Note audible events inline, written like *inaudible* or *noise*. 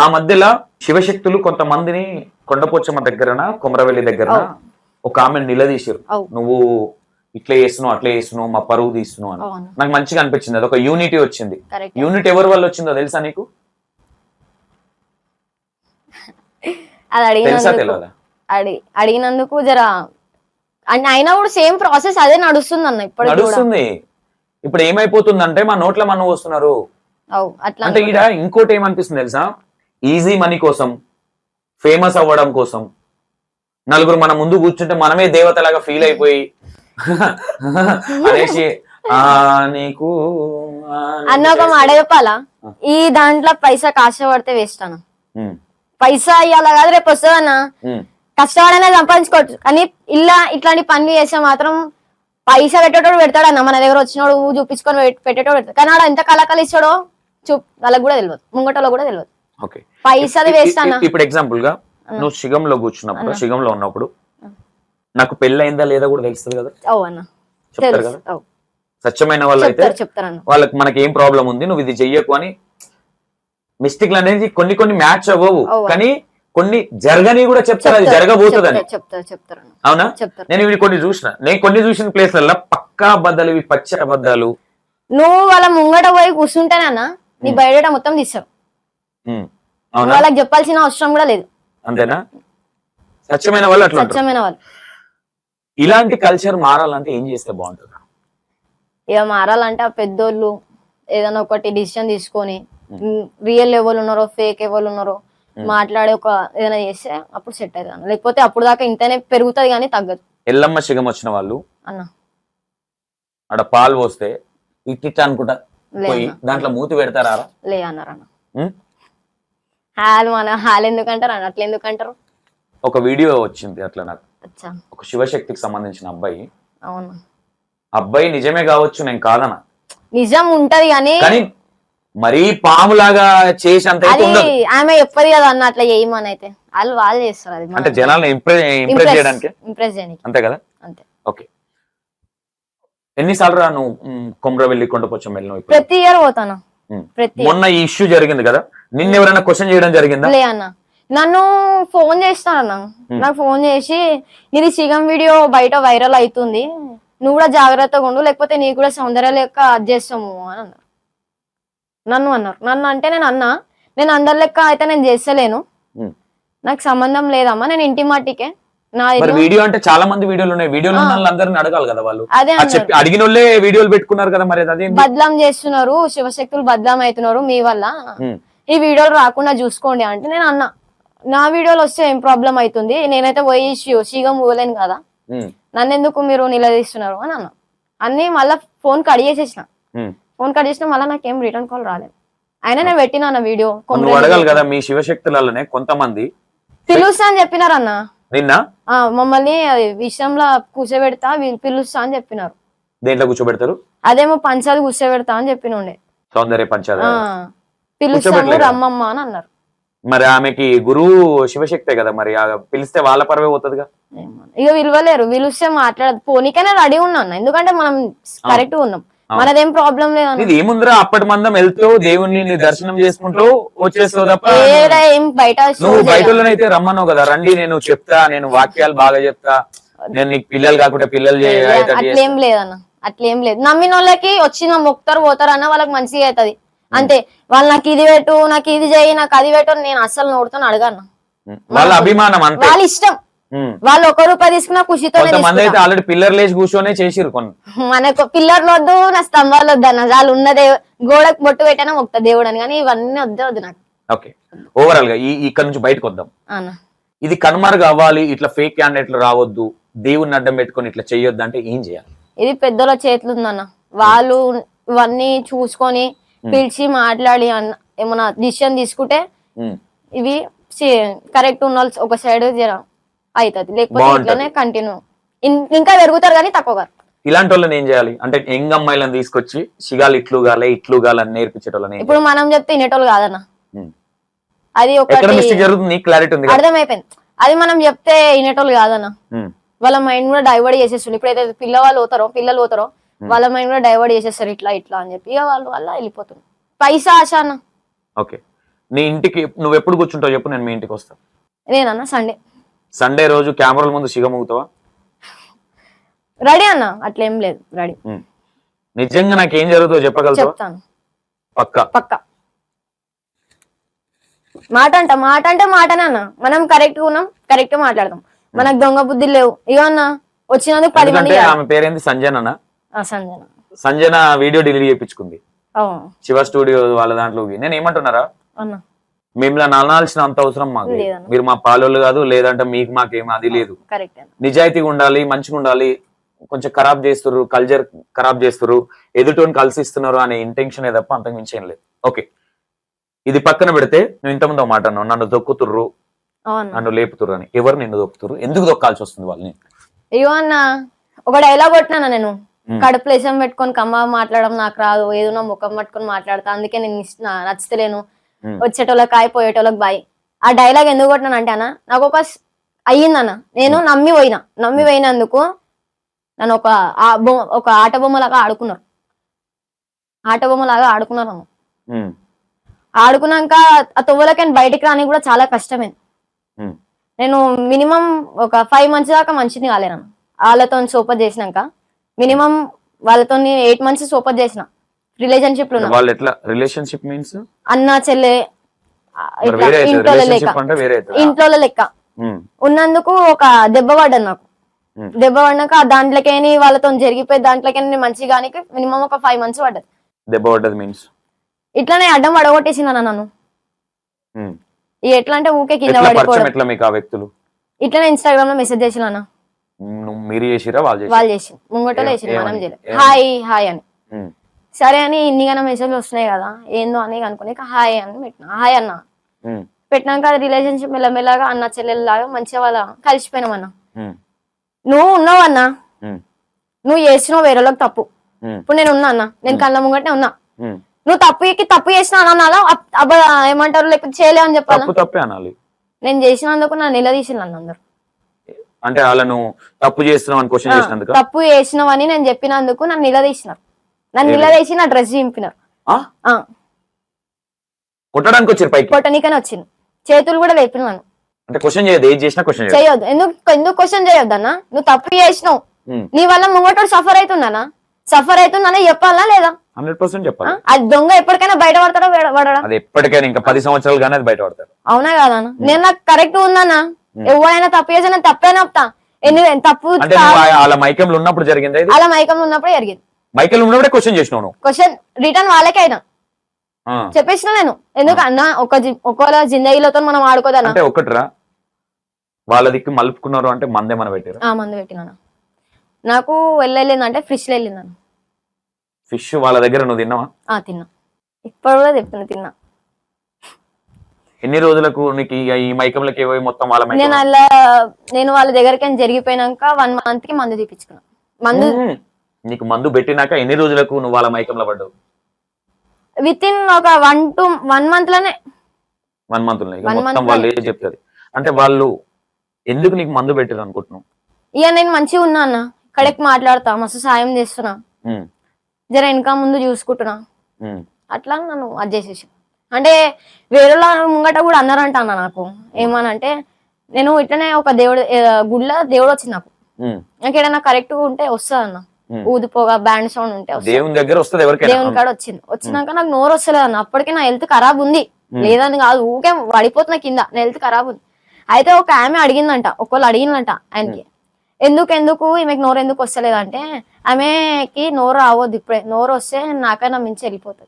ఆ మధ్యలో శివశక్తులు కొంతమందిని కొండపోచమ్మ దగ్గరన కొమరవెల్లి దగ్గర. ఒక ఆమె నిలదీశారు. నువ్వు ఇట్లా చేస్తున్నావు అట్లా చేస్తున్నావు మా పరువు తీస్తున్నావు అని. నాకు మంచిగా అనిపించింది. అది ఒక యూనిటీ వచ్చింది. యూనిట్ ఎవరి వల్ల వచ్చిందో తెలుసా నీకు? అది అడిగినందుకు జర అయినా కూడా సేమ్ ప్రాసెస్ అదే నడుస్తుంది అన్న ఇప్పటికి కూడా. నడుస్తుంది. ఇప్పుడు ఏమైపోతుందంటే మా నోట్ల మనం వస్తున్నారు అంటే ఈడ ఇంకోటి ఏమనిపిస్తుంది తెలుసా? ఈజీ మనీ కోసం ఫేమస్ అవ్వడం కోసం. నలుగురు మన ముందు కూర్చుంటే మనమే దేవతలాగా ఫీల్ అయిపోయి అనేసి *laughs* నీకు అన్న ఒక మాట చెప్పాలా. ఈ దాంట్లో పైసా కాశ పడితే వేస్ట్ అన్న పైసా ఇవ్వాలా కాదు రేపు వస్తుందన్న కష్టపడనే సంపాదించుకోవచ్చు. కానీ ఇలా ఇట్లాంటి పనులు చేస్తే మాత్రం పైసా పెట్టేటోడు పెడతాడన్న మన దగ్గర వచ్చినోడు చూపించుకొని పెట్- పెట్టేటోడు పెడతాడు. కానీ ఆడ ఎంత కలకలు ఇస్తాడో చూ వాళ్ళకి కూడా తెలియదు ముంగటలో కూడా తెలియదు ఓకే. అన్న ఇ- ఇప్పుడు ఎగ్జాంపుల్గా నువ్వు శిగంలో కూర్చున్నప్పుడు శిగంలో ఉన్నప్పుడు నాకు పెళ్ళి అయిందా లేదా కూడా తెలుస్తుంది కదా? చెప్తారు కదా. స్వచ్ఛమైన వాళ్ళు అయితే వాళ్ళకి మనకి ఏం ప్రాబ్లం ఉంది నువ్వు ఇది చెయ్యకు అని మిస్టేక్లు అనేది కొన్ని కొన్ని మ్యాచ్ అవ్వవు. కానీ కొన్ని జరగని కూడా చెప్తారు అది జరగబోతుందని. అవునా? నేను ఇవి కొన్ని చూసిన. నేను కొన్ని చూసిన ప్లేస్లలో పక్కా అబద్ధాలు ఇవి పచ్చ అబద్ధాలు. నువ్వు వాళ్ళ ముంగట పోయి కూర్చుంటేనన్నా నీ బయట మొత్తం అవునా వాళ్ళకి చెప్పాల్సిన అవసరం కూడా లేదు. అంతేనా? స్వచ్ఛమైన వాళ్ళు అట్లా స్వచ్ఛమైన వాళ్ళు. ఇలాంటి కల్చర్ మారాలంటే ఏం చేస్తే బాగుంటుంది? ఇక మారాలంటే ఆ పెద్దోళ్ళు ఏదైనా ఒకటి డిసిషన్ తీసుకొని రియల్ ఎవరు ఉన్నారో ఫేక్ ఎవరు ఉన్నారో మాట్లాడే ఒక ఏదైనా చేస్తే అప్పుడు సెట్ అవుతుంది లేకపోతే అప్పుడు దాకా ఇంతనే పెరుగుతుంది కానీ తగ్గదు. ఎల్లమ్మ శిగం వచ్చిన వాళ్ళు అన్న. ఆడ పాలు పోస్తే ఇట్టిట్ అనుకుంటా పోయి. దాంట్లో మూతి పెడతారా? లే అన్నారు అన్న? హాల్ మన హాల్ ఎందుకంటారు? అన్న అట్లా ఎందుకంటారు? ఒక వీడియో వచ్చింది అట్లా నాకు. అచ్చా. ఒక శివశక్తికి సంబంధించిన అబ్బాయి. అవును. అబ్బాయి నిజమే కావచ్చు నేను కాదన. నిజం ఉంటది కానీ కానీ మరీ పాములాగా చేసి అంత అయితే అది ఉండదు. ఆమె చెప్పదు కదా అన్న అట్లా చేయమని అయితే. వాళ్ళు వాళ్ళు చేస్తారు అది అంటే జనాలను ఇంప్రెస్ ఇంప్రెస్ చేయడానికి? ఇంప్రెస్ చేయడానికి. అంతే కదా? అంతే. ఓకే. ఎన్నిసార్లు రా నువ్వు మ్, కొమరవెల్లి కొండపోచం వెళ్ళినావు ఇప్పుడు? ప్రతి ఇయర్ పోతాను. ప్రతి మొన్న ఈ ఇష్యూ జరిగింది కదా? నిన్న ఎవరైనా క్వశ్చన్ చేయడం జరిగిందా? లే అన్న. నన్ను ఫోన్ చేస్తానన్న నాకు ఫోన్ చేసి నీది సిగం వీడియో బయట వైరల్ అవుతుంది నువ్వు కూడా జాగ్రత్తగా ఉండు లేకపోతే నీకు కూడా సౌందర్య లెక్క అది చేస్తాము అని అన్నారు నన్ను అన్నారు. నన్ను అంటే నేను అన్నా. నేను అందరి లెక్క అయితే నేను చేస్తలేను. నాకు సంబంధం లేదమ్మా. నేను ఇంటి మాటికే. నా మరి వీడియో అంటే చాలా మంది వీడియోలు ఉన్నాయి. వీడియోలు వాళ్ళందరినీ అడగాలి కదా వాళ్ళు. చెప్పి అడిగిన వీడియోలు పెట్టుకున్నారు కదా మరి అదే బద్లాం చేస్తున్నారు. శివశక్తులు బద్లాం అవుతున్నారు మీ వల్ల. ఈ వీడియోలు రాకుండా చూసుకోండి అంటే నేను అన్నా నా వీడియోలు వస్తే ఏం ప్రాబ్లం అవుతుంది? నేనైతే పోయి శిగం పోలేను కదా. నన్ను ఎందుకు మీరు నిలదీస్తున్నారు అని అన్నా. అన్ని మళ్ళీ ఫోన్ కట్ చేసేసిన. ఫోన్ కట్ చేసిన మళ్ళీ నాకేం రిటర్న్ కాల్ రాలేదు. అయినా నేను పెట్టినా అన్న వీడియో అడగాలి కదా మీ శివశక్తులలోనే కొంతమంది పిలుస్తా అని చెప్పినారు అన్న. నిన్న? మమ్మల్ని విషయంలో కూర్చోబెడతా పిలుస్తా అని చెప్పినారు. దేంట్లో కూర్చోబెడతారు? అదేమో పంచాది కూర్చోబెడతా అని చెప్పినుండే. సౌందర్య పంచాయతీ ఆ, పిలుస్తాము? రమ్మమ్మ అని అన్నారు. మరి ఆమెకి గురువు శివశక్తే కదా మరి పిలిస్తే వాళ్ళ పరవే పోతుందిగా. ఇక విలువలేరు. పిలిస్తే మాట్లాడదు. పోనీకనే రెడీ ఉన్నాను ఎందుకంటే మనం కరెక్ట్ ఉన్నాం. మనదేం ప్రాబ్లం ఇది ఏముందిరా? అప్పటి మందం వెళ్తూ దేవుణ్ణి దర్శనం చేసుకుంటూ వచ్చేస్తావు తప్ప బయట నువ్వు రమ్మన్నావు కదా. రండి నేను చెప్తా నేను వాక్యాలు బాగా చెప్తా. నేను నీకు పిల్లలు కాకుండా పిల్లలు. అట్లేం లేదన్న అట్లేం లేదు. నమ్మిన వాళ్ళకి వచ్చిన మొక్తారు పోతారు అన్న వాళ్ళకి మంచిగా అవుతుంది. అంతే. వాళ్ళు నాకు ఇది పెట్టు నాకు ఇది చేయి నాకు అది పెట్టు నేను అస్సలు నోడుతాను అడగను. వాళ్ళ అభిమానం అంతే. వాళ్ళ ఇష్టం. వాళ్ళు ఒక రూపాయి తీసుకున్నా తీసుకుంటా. ఆల్రెడీ పిల్లర్ లేచి కూర్చొనే చేసిరు కొన్ని. మనకు పిల్లర్లు వద్దు నా స్తంభాలు వద్దు అన్న. వాళ్ళు ఉన్నదే గోడకు బొట్టు పెట్టినా మొక్త దేవుడు అని. కానీ ఇవన్నీ వద్దే వద్దు నాకు. ఓకే. ఓవరాల్గా ఈ ఇక్కడ నుంచి బయటకు వద్దాం. ఇది కనుమరుగు అవ్వాలి ఇట్లా ఫేక్ క్యాండిడేట్లు రావద్దు దేవుణ్ణి అడ్డం పెట్టుకొని ఇట్లా చేయొద్దు అంటే ఏం చేయాలి? ఇది పెద్దల చేతులు ఉందన్న. వాళ్ళు ఇవన్నీ చూసుకొని పిలిచి మాట్లాడి అన్న ఏమన్నా డిసిషన్ తీసుకుంటే. ఇవి కరెక్ట్ ఉన్న ఒక సైడ్ జర అవుతుంది లేకపోతే. ఇట్లనే కంటిన్యూ ఇంకా పెరుగుతారు కానీ తక్కువ ఇలాంటి వాళ్ళని ఏం చేయాలి? అంటే యంగ్ అమ్మాయిలను తీసుకొచ్చి సిగాలు ఇట్లు గాలే ఇట్లు గాలని నేర్పించేటోళ్ళని ఇప్పుడు మనం చెప్తే వినేటోళ్ళు కాదన్న. అది జరుగుతుంది? క్లారిటీ ఉంది కదా. అర్థమైపోయింది. అది మనం చెప్తే వినేటోళ్ళు కాదన్న. వాళ్ళ మైండ్ కూడా డైవర్ట్ చేసేస్తుంది. ఇప్పుడైతే పిల్లవాళ్ళు పోతారో పిల్లలు పోతారో వాళ్ళ మైండ్ కూడా డైవర్ట్ చేసేస్తారు ఇట్లా ఇట్లా అని చెప్పి. ఇక వాళ్ళు అలా వెళ్ళిపోతుంది పైసా ఆశ అన్న ఓకే. నీ ఇంటికి నువ్వు ఎప్పుడు కూర్చుంటావు చెప్పు నేను మీ ఇంటికి వస్తా. నేనన్నా సండే సండే రోజు కెమెరాల ముందు సిగమవుతావా రెడీ అన్న? అట్లేం లేదు రెడీ ఉమ్. నిజంగా నాకు ఏం జరుగుతుందో చెప్పగలుగుతావా? చెప్తాను. పక్క. పక్క. మాట అంట మాట అంటే మాటనే అన్న. మనం కరెక్ట్ ఉన్నాం కరెక్ట్ మాట్లాడతాం మనకు దొంగ బుద్ధులు లేవు. ఇగో అన్న వచ్చినందుకు పది మంది ఆమె పేరేంది సంజన ఆ, సంజన. సంజన వీడియో డిలీట్ చేయించుకుంది. శివ స్టూడియో వాళ్ళ దాంట్లోకి నేను ఏమంటున్నారా? మిమ్మల్ని అనాల్సిన అంత అవసరం మాకు. మీరు మా పాలోళ్ళు కాదు లేదంటే మీకు మాకేం అది లేదు. నిజాయితీగా ఉండాలి మంచిగా ఉండాలి కొంచెం ఖరాబ్ చేస్తున్నారు కల్చర్ ఖరాబ్ చేస్తున్నారు ఎదుటోని కలిసిస్తున్నారు అనే ఇంటెన్షన్ తప్ప అంతకు మించి ఏం లేదు. ఓకే ఇది పక్కన పెడితే నువ్వు ఇంతకుముందు ఒక మాట అన్నావు నన్ను దొక్కుతుర్రు నన్ను లేపుతుర్రు అని. ఎవరు నిన్ను దొక్కుతుర్రు? ఎందుకు దొక్కాల్సి వస్తుంది వాళ్ళని? ఇగో అన్న ఒక డైలాగ్ కొట్టినా నేను. కడుపులో ఇసం పెట్టుకొని కమ్మ మాట్లాడడం నాకు రాదు ఏదో నా ముఖం పట్టుకొని మాట్లాడతా. అందుకే నేను ఇష్ట- నా- నచ్చుతలేను. మ్. వచ్చేటోళ్ళకి కాయ పోయేటోళ్ళకి బాయ్. ఆ డైలాగ్ ఎందుకు కొట్టినాను అంటే అన్న నాకు ఒక అయ్యిందన్న నేను నమ్మి పోయినా. నమ్మి పోయినందుకు నన్ను ఒక ఒక ఆట బొమ్మలాగా ఆడుకున్నారు. ఆట బొమ్మలాగా ఆడుకున్నారు నన్ను ఉమ్, ఆడుకున్నాక ఆ తొవ్వలకని బయటికి రాని కూడా చాలా కష్టమే. నేను మినిమం ఒక ఫైవ్ మంత్స్ దాకా మంచిది కాలేను వాళ్ళతో సోపర్ చేసినాక మినిమం వాళ్ళతో ఎయిట్ మంత్స్ సోపర్ చేసిన. రిలేషన్షిప్లో వాళ్ళు ఎట్లా రిలేషన్షిప్ మీన్స్? అన్న చెల్లె ఇట్లా ఇంట్లో లెక్క? ఇంట్లో లెక్క. ఉన్నందుకు ఒక దెబ్బ పడ్డది నాకు. దెబ్బ పడినాక దాంట్లోకేని వాళ్ళతో జరిగిపోయి దాంట్లోకి మంచిగా మినిమం ఒక ఫైవ్ మంత్స్ పడ్డది. దెబ్బ పడ్డది మీన్స్? ఇట్లానే అడ్డం పడగొట్టేసింది అన్న నన్ను. ఎట్లా అంటే ఊకే కింద పడిపోవడం. ఇట్లానే ఇన్స్టాగ్రామ్లో మెసేజ్ చేసిన మీరు చేసిరా వాళ్ళు వాళ్ళు చేసి ముంగటలో వేసింది మనం? చేయలేదు? హాయ్ హాయ్ అని. సరే అని ఇన్నిగానో మెసేజ్లు వస్తున్నాయి కదా ఏందో అని అనుకుని హాయ్ అని పెట్టిన. హాయ్ అన్న. పెట్టినాక రిలేషన్షిప్ మెల్లమెల్లగా అన్న చెల్లెల్లాగా మంచిగా వాళ్ళ కలిసిపోయినాం అన్న. నువ్వు ఉన్నావు అన్న. నువ్వు చేసినావు వేరే వాళ్ళకి తప్పు. ఇప్పుడు నేను ఉన్నా అన్న. నేను కళ్ళ ముంగటే ఉన్నా. నువ్వు తప్పుకి తప్పు చేసినా అబ్బా ఏమంటారు లేకపోతే చేయలే అని చెప్పాలా? తప్పు తప్పే అనాలి. నేను చేసినందుకు నా నిలదీసిన అన్న అందరు. అంటే వాళ్ళను తప్పు చేస్తున్నావు అని క్వశ్చన్ చేసినందుకు? తప్పు చేసినావని నేను చెప్పినందుకు నన్ను నిలదీసినారు. నన్ను నిలదీసి నా డ్రెస్ చింపినారు. కొట్టడానికి వచ్చారు పైకి? కొట్టనీకనే వచ్చింది చేతులు కూడా లేపినాను అంటే క్వశ్చన్ చేయదు చేసినా క్వశ్చన్ చేయదు చేయొద్దు. ఎందుకు ఎందుకు క్వశ్చన్ చేయొద్దు అన్న? నువ్వు తప్పు చేసినావు. నీ వల్ల ముంగటోడు సఫర్ అవుతుందనా సఫర్ అవుతుందని చెప్పాలా లేదా? Hundred percent? చెప్పాలి? అది దొంగ ఎప్పటికైనా బయట పడతాడో పడడా? అది ఎప్పటికైనా ఇంకా పది సంవత్సరాలు కానీ అది బయట పడతారు అవునా కాదన్న? నేను నాకు కరెక్ట్ ఉందన్నా? ఎవరైనా తప్పు చేసి నేను తప్పే నప్తా ఎన్ని తప్పు అంటే వాళ్ళ మైకంలో ఉన్నప్పుడు జరిగింది అలా మైకంలో ఉన్నప్పుడు జరిగింది. మైకంలో ఉన్నప్పుడే క్వశ్చన్ చేసినావు క్వశ్చన్ రిటర్న్ వాళ్ళకే అయినా. చెప్పేసిన నేను. ఎందుకు అన్న ఒక ఒకవేళ జిందగీలతో మనం ఆడుకోదన్నా. అంటే ఒకటిరా. వాళ్ళ దిక్కు మలుపుకున్నారు అంటే మందేమని పెట్టారు ఆ మందు పెట్టినాను నాకు వెళ్ళిందంటే ఫ్రిష్లో వెళ్ళిందన్న ఫిష్ వాళ్ళ దగ్గర నువ్వు తిన్నావా? ఆ తిన్నా. ఇప్పుడు కూడా చెప్తున్నా తిన్నా. ఎన్ని రోజులకు నీకు ఈ- ఈ మైకంలోకి ఏవో మొత్తం వాళ్ళ మైకం? నేను అలా నేను వాళ్ళ దగ్గరికి జరిగిపోయినాక వన్ మంత్కి మందు తీపించుకున్నా మందు ఉమ్. నీకు మందు పెట్టినాక ఎన్ని రోజులకు నువ్వు వాళ్ళ మైకంలో పడ్డావు? విత్ ఇన్ ఒక వన్ టూ వన్ మంత్లోనే. వన్ మంత్ One మొత్తం month వాళ్ళు లోనే. ఏం చెప్తారు? అంటే వాళ్ళు ఎందుకు నీకు మందు పెట్టారు అనుకుంటున్నావు? ఇక నేను మంచిగా ఉన్నా అన్న. కడెక్ట్ మాట్లాడతా మస్తు సాయం చేస్తున్నా. ఉమ్, జర వెనక ముందు చూసుకుంటున్నా. ఉమ్, అట్లా నన్ను అది చేసేసి అంటే వేరే వాళ్ళ ముంగట కూడా అన్నారంట అన్న నాకు. ఏమనంటే నేను ఇట్లనే ఒక దేవుడు గుడిలో దేవుడు వచ్చింది నాకు. ఉమ్. నాకు ఏదైనా కరెక్ట్ ఉంటే వస్తుంది అన్న. ఊదిపోగా బ్యాండ్ సౌండ్ ఉంటే వస్తది. దేవుని దగ్గర వస్తుంది ఎవరికైనా. దేవుని కాడ వచ్చింది. వచ్చినాక నాకు నోరు వస్తలేదు అన్న అప్పటికే నా హెల్త్ ఖరాబ్ ఉంది. లేదని కాదు ఊకే పడిపోతున్నా కింద నా హెల్త్ ఖరాబ్ ఉంది. అయితే ఒక ఆమె అడిగిందంట ఒకళ్ళు అడిగిందంట ఆయనకి. ఎందుకు ఎందుకు ఈమెకి నోరు ఎందుకు వస్తలేదు అంటే ఆమెకి నోరు రావద్దు ఇప్పుడే. నోరు వస్తే నాకైనా మించి వెళ్ళిపోతుంది.